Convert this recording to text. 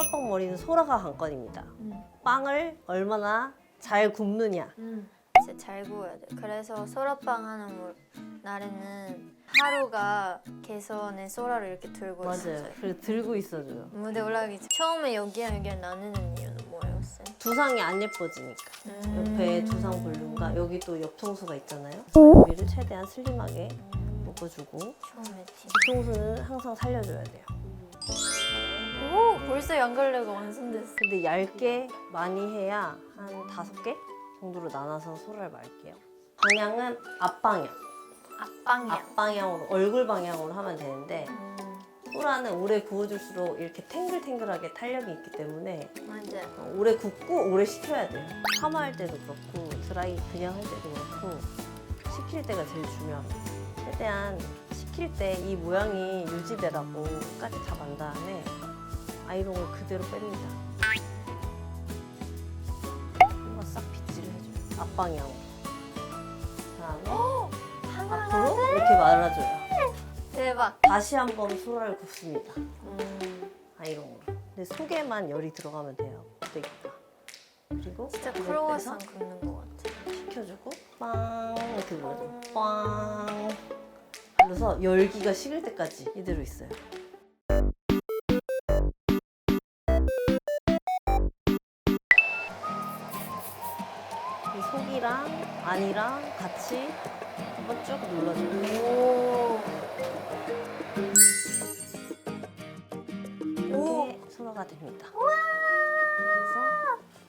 소라빵 머리는 소라가 관건입니다. 빵을 얼마나 잘 굽느냐. 진짜 잘 구워야 돼. 그래서 소라빵 하는 물- 날에는 하루가 개선에 소라를 이렇게 들고 맞아요. 있어요. 그래서 들고 있어줘요. 무대 올라가기 전 처음에 여기랑 여기랑 나누는 이유는 뭐예요, 쌤? 두상이 안 예뻐지니까. 음. 옆에 두상 볼륨과 여기 또 옆통수가 있잖아요. 여기를 최대한 슬림하게 묶어주고 처음에 티. 뒤통수는 항상 살려줘야 돼요. 오 벌써 양갈래가 완성됐어. 근데 얇게 많이 해야 한 다섯 개 정도로 나눠서 소라를 말게요. 방향은 앞방향, 앞방향. 앞방향으로 얼굴 방향으로 하면 되는데 음, 소라는 오래 구워줄수록 이렇게 탱글탱글하게 탄력이 있기 때문에 맞아. 어, 오래 굽고 오래 식혀야 돼요. 파마할 때도 그렇고 드라이 그냥 할 때도 그렇고 식힐 때가 제일 중요합니다. 최대한 식힐 때 이 모양이 유지되라고 끝까지 다 만 다음에 아이롱을 그대로 뺍니다. 한번 싹 빗질을 해줘요. 앞방향으로. 그다음에 앞으로 이렇게 말아줘요. 대박. 다시 한번 소라를 굽습니다. 음, 아이롱으로. 근데 속에만 열이 들어가면 돼요. 되겠다. 그리고 진짜 크로와상 빼서 굽는 것 같아. 식혀주고 빵 이렇게 눌러줘. 빵. 그래서 열기가 식을 때까지 이대로 있어요. 이 속이랑 안이랑 같이 한번 쭉 눌러주세요. 오. 이렇게 소화가 됩니다. 우와.